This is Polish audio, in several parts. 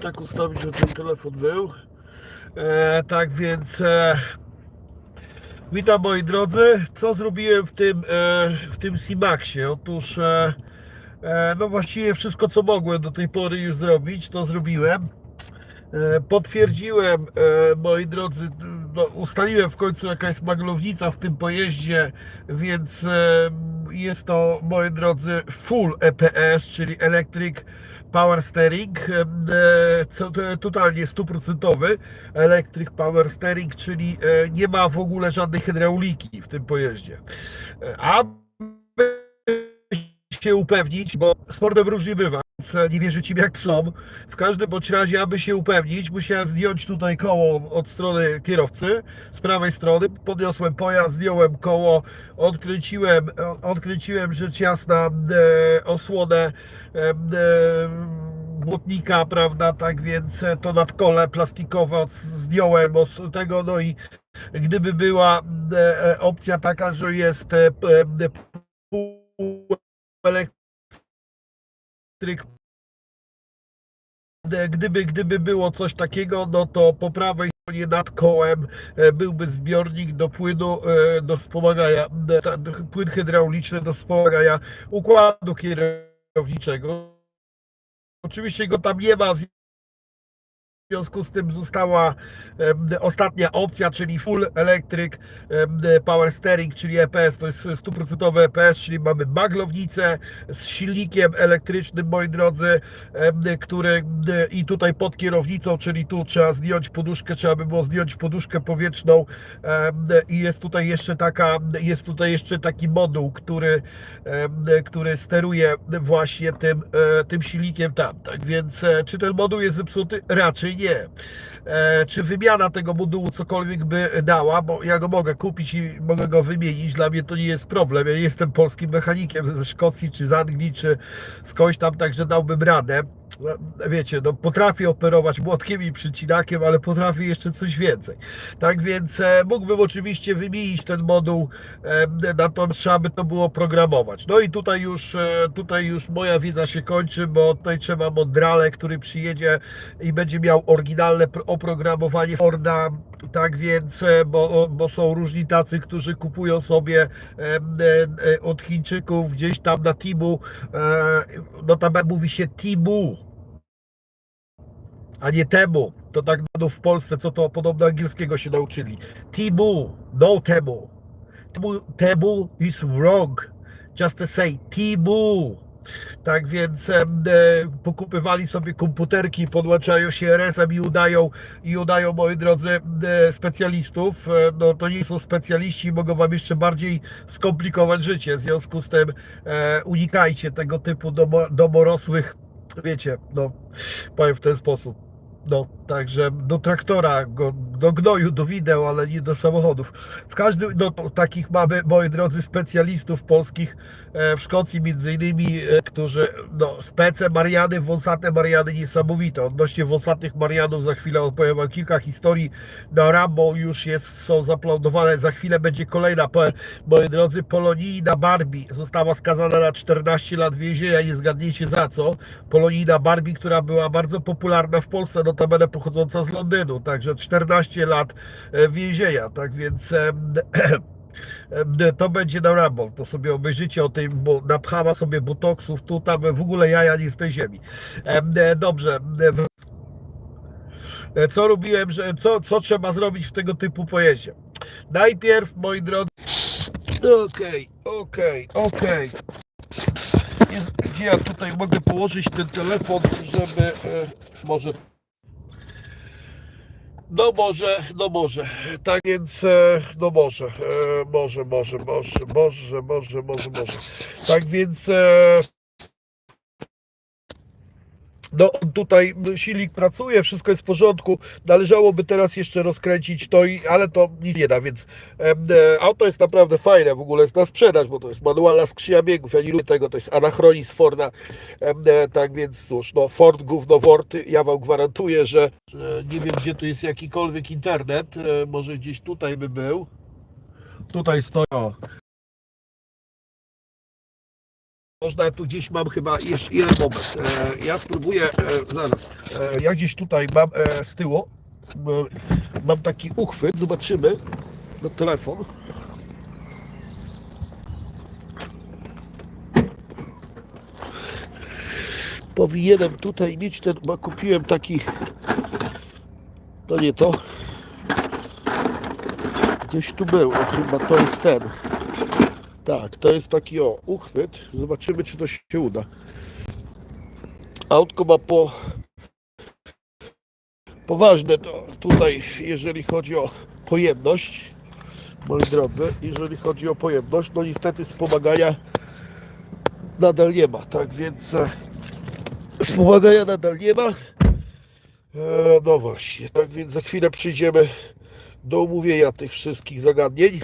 tak ustawić, żeby ten telefon był. E, tak więc e, witam moi drodzy. Co zrobiłem w tym, e, w tym Simaxie? Otóż e, e, no właściwie wszystko co mogłem do tej pory już zrobić, to zrobiłem. E, Potwierdziłem, e, moi drodzy, no, ustaliłem w końcu jaka jest maglownica w tym pojeździe, więc e, jest to, moi drodzy, full EPS, czyli Electric Power Steering, e, co, to, totalnie stuprocentowy Electric Power Steering, czyli e, nie ma w ogóle żadnej hydrauliki w tym pojeździe. E, A się upewnić, bo sportem różnie bywa, więc e, nie wierzycie mi jak psom. W każdym bądź razie, aby się upewnić, musiałem zdjąć tutaj koło od strony kierowcy, z prawej strony, podniosłem pojazd, zdjąłem koło, odkręciłem, o- odkręciłem rzecz jasna e, osłonę e, e, błotnika, prawda, tak więc e, to nadkole plastikowe zdjąłem od tego, no i gdyby była e, e, opcja taka, że jest e, e, pół elektryk. Gdyby, gdyby było coś takiego, no to po prawej stronie nad kołem e, byłby zbiornik do płynu e, do wspomagania, e, płyn hydrauliczny do wspomagania układu kierowniczego. Oczywiście go tam nie ma, w związku z tym została ostatnia opcja, czyli full electric power steering, czyli EPS, to jest 100% EPS, czyli mamy maglownicę z silnikiem elektrycznym, moi drodzy, który i tutaj pod kierownicą, czyli tu trzeba zdjąć poduszkę, trzeba by było zdjąć poduszkę powietrzną i jest tutaj jeszcze taka, jest tutaj jeszcze taki moduł, który, który steruje właśnie tym, e, tym silnikiem tam, tak więc e, czy ten moduł jest zepsuty? Raczej nie. Czy wymiana tego modułu cokolwiek by dała, bo ja go mogę kupić i mogę go wymienić, dla mnie to nie jest problem, ja jestem polskim mechanikiem ze Szkocji, czy z Anglii, czy skądś tam, także dałbym radę. E, Wiecie, no potrafię operować młotkiem i przycinakiem, ale potrafię jeszcze coś więcej. Tak więc e, mógłbym oczywiście wymienić ten moduł, e, natomiast trzeba by to było programować. No i tutaj już, e, tutaj już moja wiedza się kończy, bo tutaj trzeba Mondrale, który przyjedzie i będzie miał oryginalne pr- oprogramowanie Forda, tak więc, e, bo, bo są różni tacy, którzy kupują sobie e, e, od Chińczyków gdzieś tam na Timu, e, notabene mówi się Timu, a nie temu. To tak no w Polsce, co to podobno angielskiego się nauczyli. Timu, no temu. Temu, temu is wrong. Just to say Timu. Tak więc e, pokupywali sobie komputerki, podłączają się RS-em i udają, i udają, moi drodzy, e, specjalistów. E, No to nie są specjaliści, mogą wam jeszcze bardziej skomplikować życie. W związku z tym e, unikajcie tego typu domo, domorosłych, wiecie, no powiem w ten sposób. No, także do traktora, go, do gnoju, do wideł, ale nie do samochodów. W każdym, no takich mamy, moi drodzy, specjalistów polskich e, w Szkocji między innymi, e, którzy, no, spece Mariany, wąsate Mariany niesamowite. Odnośnie wąsatych Marianów za chwilę opowiem wam kilka historii. Na Rambo już jest, są zaplanowane, za chwilę będzie kolejna, po- moi drodzy, polonijna Barbie została skazana na 14 lat więzienia, nie zgadniecie za co. Polonijna Barbie, która była bardzo popularna w Polsce, notabene pochodząca z Londynu, także 14 lat e, więzienia, tak więc to będzie na Rumble, to sobie obejrzycie o tej, bo napchała sobie botoksów, tu tam w ogóle jaja nie z tej ziemi. Em, e, Dobrze, e, co robiłem, że co, co trzeba zrobić w tego typu pojeździe. Najpierw, moi drodzy, okej, okej, okej. Jest- Gdzie ja tutaj mogę położyć ten telefon, żeby może no może, no może. Tak więc, e, no e, może, może, może, może, może, może, może. Tak więc, e, no tutaj silnik pracuje, wszystko jest w porządku. Należałoby teraz jeszcze rozkręcić to, i, ale to nic nie da, więc e, auto jest naprawdę fajne, w ogóle jest na sprzedaż, bo to jest manualna skrzynia biegów. Ja nie lubię tego, to jest anachronizm Forda. E, tak więc cóż, no Ford gówno Word, ja wam gwarantuję, że, że nie wiem gdzie tu jest jakikolwiek internet, e, może gdzieś tutaj by był. Tutaj stoją można tu gdzieś mam chyba jeszcze jeden moment. E, ja spróbuję e, zaraz. E, ja gdzieś tutaj mam e, z tyłu e, mam taki uchwyt, zobaczymy na telefon. Powinienem tutaj mieć ten, bo kupiłem taki to nie to. Gdzieś tu był, o, chyba to jest ten. Tak, to jest taki o, uchwyt. Zobaczymy, czy to się uda. Autko ma po poważne to tutaj, jeżeli chodzi o pojemność, moi drodzy, jeżeli chodzi o pojemność, no niestety wspomagania nadal nie ma, tak więc e, wspomagania nadal nie ma. E, no właśnie, tak więc za chwilę przyjdziemy do omówienia tych wszystkich zagadnień,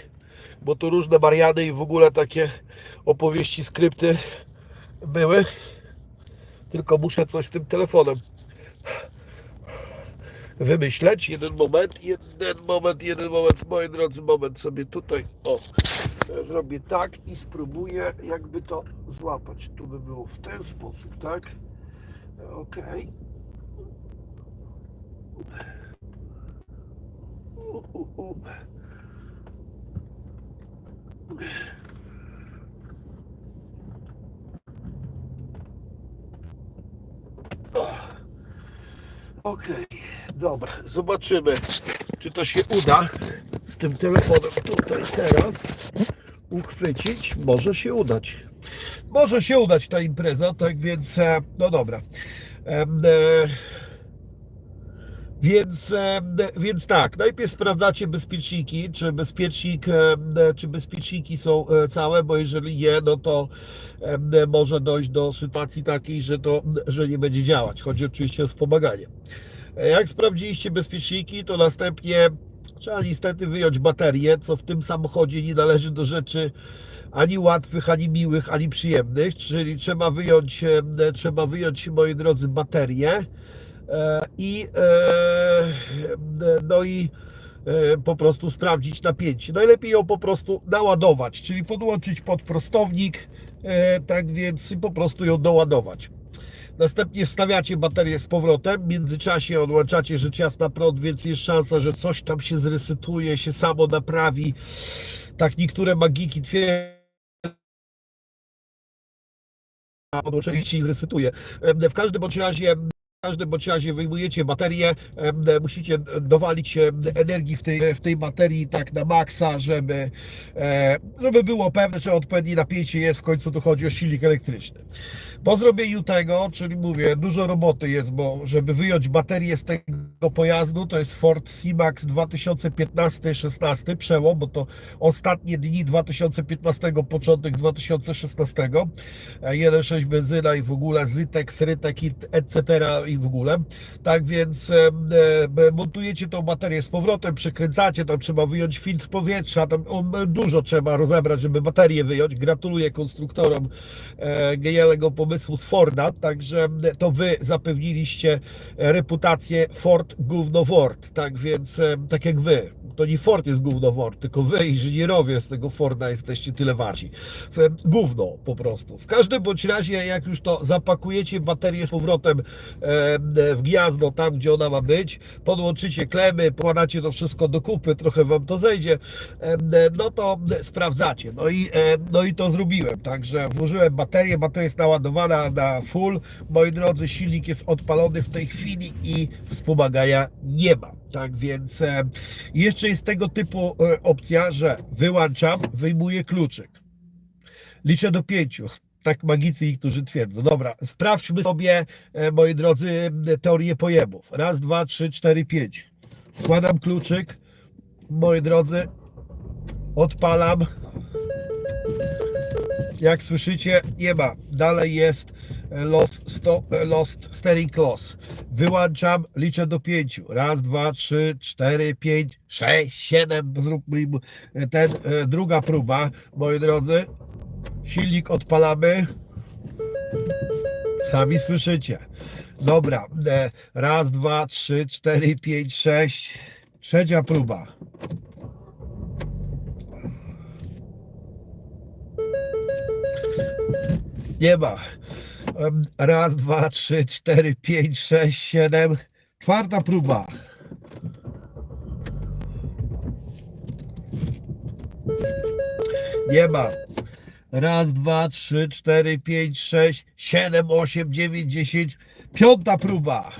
bo to różne Mariany i w ogóle takie opowieści, skrypty były. Tylko muszę coś z tym telefonem wymyśleć. Jeden moment, jeden moment, jeden moment, moi drodzy, moment sobie tutaj, o, zrobię tak i spróbuję jakby to złapać. Tu by było w ten sposób, tak? Okej. U, u, u. Okej, dobra, zobaczymy, czy to się uda z tym telefonem tutaj teraz uchwycić. Może się udać. Może się udać ta impreza, tak więc, e, no dobra. E, Więc, e, więc tak, najpierw sprawdzacie bezpieczniki, czy bezpiecznik, e, czy bezpieczniki są e, całe, bo jeżeli nie, no to może dojść do sytuacji takiej, że to, że nie będzie działać. Chodzi oczywiście o wspomaganie. Jak sprawdziliście bezpieczniki, to następnie trzeba niestety wyjąć baterię, co w tym samochodzie nie należy do rzeczy ani łatwych, ani miłych, ani przyjemnych, czyli trzeba wyjąć, trzeba wyjąć, moi drodzy, baterię i e, no i e, po prostu sprawdzić napięcie. Najlepiej ją po prostu naładować, czyli podłączyć pod prostownik, e, tak więc po prostu ją doładować. Następnie wstawiacie baterię z powrotem, w międzyczasie odłączacie rzecz jasna prąd, więc jest szansa, że coś tam się zresytuje, się samo naprawi. Tak niektóre magiki twierdzą, odłączenie się i zresytuje. W każdym bądź razie w każdym bądź razie wyjmujecie baterię, em, musicie dowalić energii w tej, w tej baterii tak na maksa, żeby, e, żeby było pewne, że odpowiednie napięcie jest, w końcu tu chodzi o silnik elektryczny. Po zrobieniu tego, czyli mówię, dużo roboty jest, bo żeby wyjąć baterię z tego pojazdu, to jest Ford C-Max 2015-16 przełom, bo to ostatnie dni 2015, początek 2016, e, 1.6 benzyna i w ogóle Zytek, Srytek, etc. i w ogóle. Tak więc e, e, montujecie tą baterię z powrotem, przykręcacie, tam trzeba wyjąć filtr powietrza, tam on, dużo trzeba rozebrać, żeby baterię wyjąć. Gratuluję konstruktorom e, genialnego pomysłu z Forda, także to wy zapewniliście reputację Ford gówno Ford, tak więc e, tak jak wy. To nie Ford jest gówno Ford, tylko wy inżynierowie z tego Forda jesteście tyle warci. Gówno po prostu. W każdym bądź razie jak już to zapakujecie baterię z powrotem e, w gniazdo, tam gdzie ona ma być, podłączycie klemy, pokładacie to wszystko do kupy, trochę wam to zejdzie, e, no to sprawdzacie. No i, e, no i to zrobiłem. Także włożyłem baterię, bateria jest naładowana na full. Moi drodzy, silnik jest odpalony w tej chwili i wspomagania nie ma. Tak więc e, jeszcze jest tego typu e, opcja, że wyłączam, wyjmuję kluczyk. Liczę do pięciu. Tak magicy niektórzy twierdzą. Dobra, sprawdźmy sobie, e, moi drodzy, teorię pojemów. Raz, dwa, trzy, cztery, pięć. Wkładam kluczyk, moi drodzy, odpalam. Jak słyszycie, nie ma. Dalej jest e, lost, sto, e, lost steering loss. Wyłączam, liczę do pięciu. Raz, dwa, trzy, cztery, pięć, sześć, siedem. Zróbmy im e, ten, e, druga próba, moi drodzy. Silnik odpalamy. Sami słyszycie. Dobra. e, Raz, dwa, trzy, cztery, pięć, sześć. Trzecia próba. Nie ma. Raz, dwa, trzy, cztery, pięć, sześć, siedem. Czwarta próba. Nie ma. Raz, dwa, trzy, cztery, pięć, sześć, siedem, osiem, dziewięć, dziesięć. Piąta próba.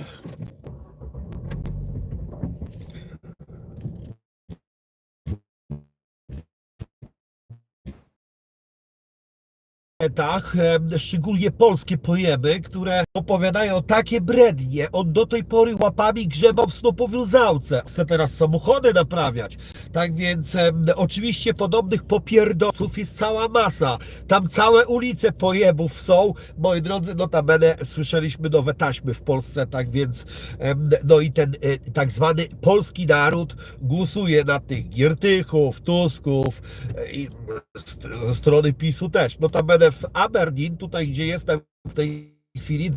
Internetach, em, szczególnie polskie pojemy, które opowiadają takie brednie. On do tej pory łapami grzebał w snopowiązałce. Chce teraz samochody naprawiać. Tak więc em, oczywiście podobnych popierdolców jest cała masa. Tam całe ulice pojebów są. Moi drodzy, notabene słyszeliśmy nowe taśmy w Polsce, tak więc em, no i ten e, tak zwany polski naród głosuje na tych Giertychów, Tusków e, i z- ze strony PiSu też. Notabene w Aberdeen, tutaj gdzie jestem w tej chwili,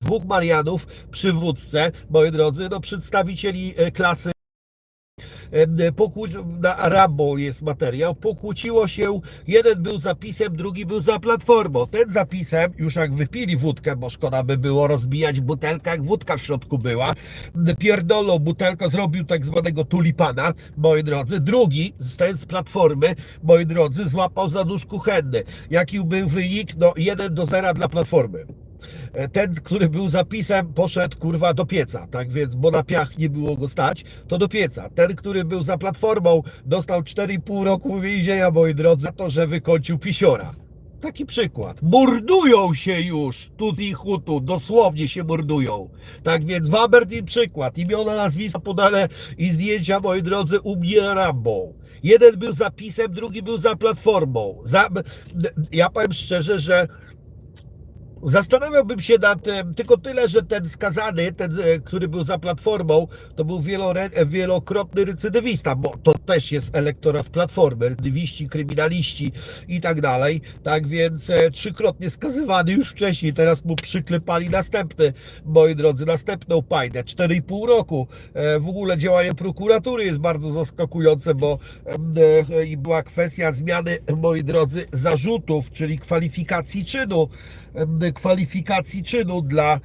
dwóch Marianów, przywódcę, moi drodzy, no przedstawicieli e, klasy e, na Rambo jest materiał, pokłóciło się, jeden był zapisem, drugi był za platformą. Ten zapisem, już jak wypili wódkę, bo szkoda by było rozbijać butelkę, jak wódka w środku była, pierdolą butelkę, zrobił tak zwanego tulipana, moi drodzy. Drugi, ten z platformy, moi drodzy, złapał za nóż kuchenny. Jaki był wynik? No 1 do 0 dla platformy. E, Ten, który był zapisem, poszedł kurwa do pieca, tak więc, bo na piach nie było go stać, to do pieca. Ten, który był za platformą, dostał 4,5 roku więzienia, moi drodzy, za to, że wykończył pisiora. Taki przykład. Mordują się już, tu i hutu, dosłownie się mordują. Tak więc w Aberdeen przykład, imiona, nazwiska podane i zdjęcia, moi drodzy, u mnie. Jeden był zapisem, drugi był za platformą. Za, ja powiem szczerze, że Zastanawiałbym się nad tym, tylko tyle, że ten skazany, ten, e, który był za platformą, to był wielore, e, wielokrotny recydywista, bo to też jest elektorat platformy, recydywiści, kryminaliści i tak dalej. Tak więc e, trzykrotnie skazywany już wcześniej, teraz mu przyklepali następny, moi drodzy, następną pajdę, 4,5 roku. E, w ogóle działanie prokuratury jest bardzo zaskakujące, bo e, i była kwestia zmiany, moi drodzy, zarzutów, czyli kwalifikacji czynu kwalifikacji czynu dla,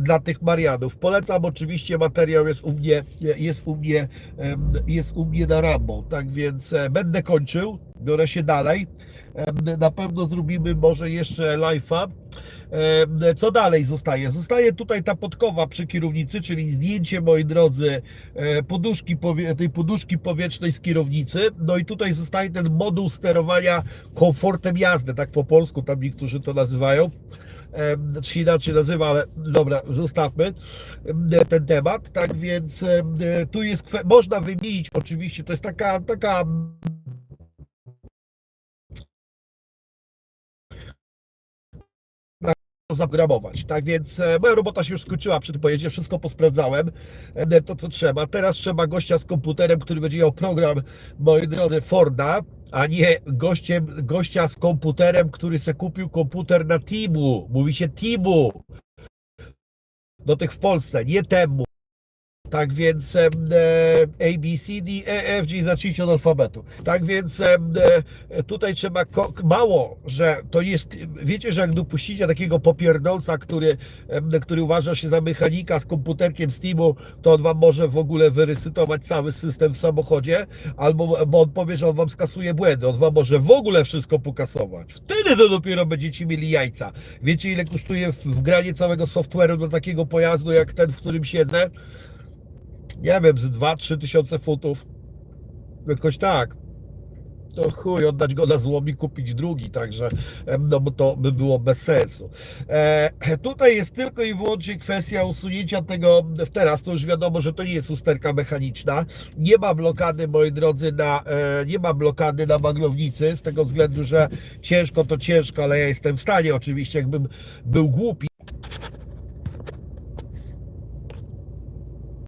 dla tych Marianów. Polecam oczywiście, materiał jest u mnie, jest u mnie, jest u mnie na Rambo, tak więc e, będę kończył, biorę się dalej. Na pewno zrobimy może jeszcze live'a. Co dalej zostaje? Zostaje tutaj ta podkowa przy kierownicy, czyli zdjęcie, moi drodzy, e, poduszki, tej poduszki powietrznej z kierownicy. No i tutaj zostaje ten moduł sterowania komfortem jazdy, tak po polsku tam niektórzy to nazywają. Em, Czy inaczej nazywa, ale dobra, zostawmy em, ten temat. Tak więc em, tu jest, można wymienić oczywiście, to jest taka, taka zagrabować. Tak więc e, moja robota się już skończyła przy tym pojeździe, wszystko posprawdzałem, e, to co trzeba. Teraz trzeba gościa z komputerem, który będzie miał program, moi drodzy, Forda, a nie gościem, gościa z komputerem, który se kupił komputer na Timu. Mówi się Timu. Do tych w Polsce, nie temu. Tak więc e, A, B, C, D, E, F, G, zacznijcie od alfabetu. Tak więc e, tutaj trzeba, mało, że to jest, wiecie, że jak dopuścicie takiego popierdolca, który, który uważa się za mechanika z komputerkiem Steamu, to on wam może w ogóle wyresytować cały system w samochodzie, albo bo on powie, że on wam skasuje błędy, on wam może w ogóle wszystko pokasować. Wtedy to dopiero będziecie mieli jajca. Wiecie, ile kosztuje wgranie całego software'u do takiego pojazdu, jak ten, w którym siedzę? Nie wiem, z 2-3 tysiące funtów. Jakoś tak. To chuj, oddać go na złom i kupić drugi, także no bo to by było bez sensu. E, tutaj jest tylko i wyłącznie kwestia usunięcia tego teraz, to już wiadomo, że to nie jest usterka mechaniczna. Nie ma blokady, moi drodzy, na, e, nie ma blokady na maglownicy, z tego względu, że ciężko to ciężko, ale ja jestem w stanie oczywiście, jakbym był głupi,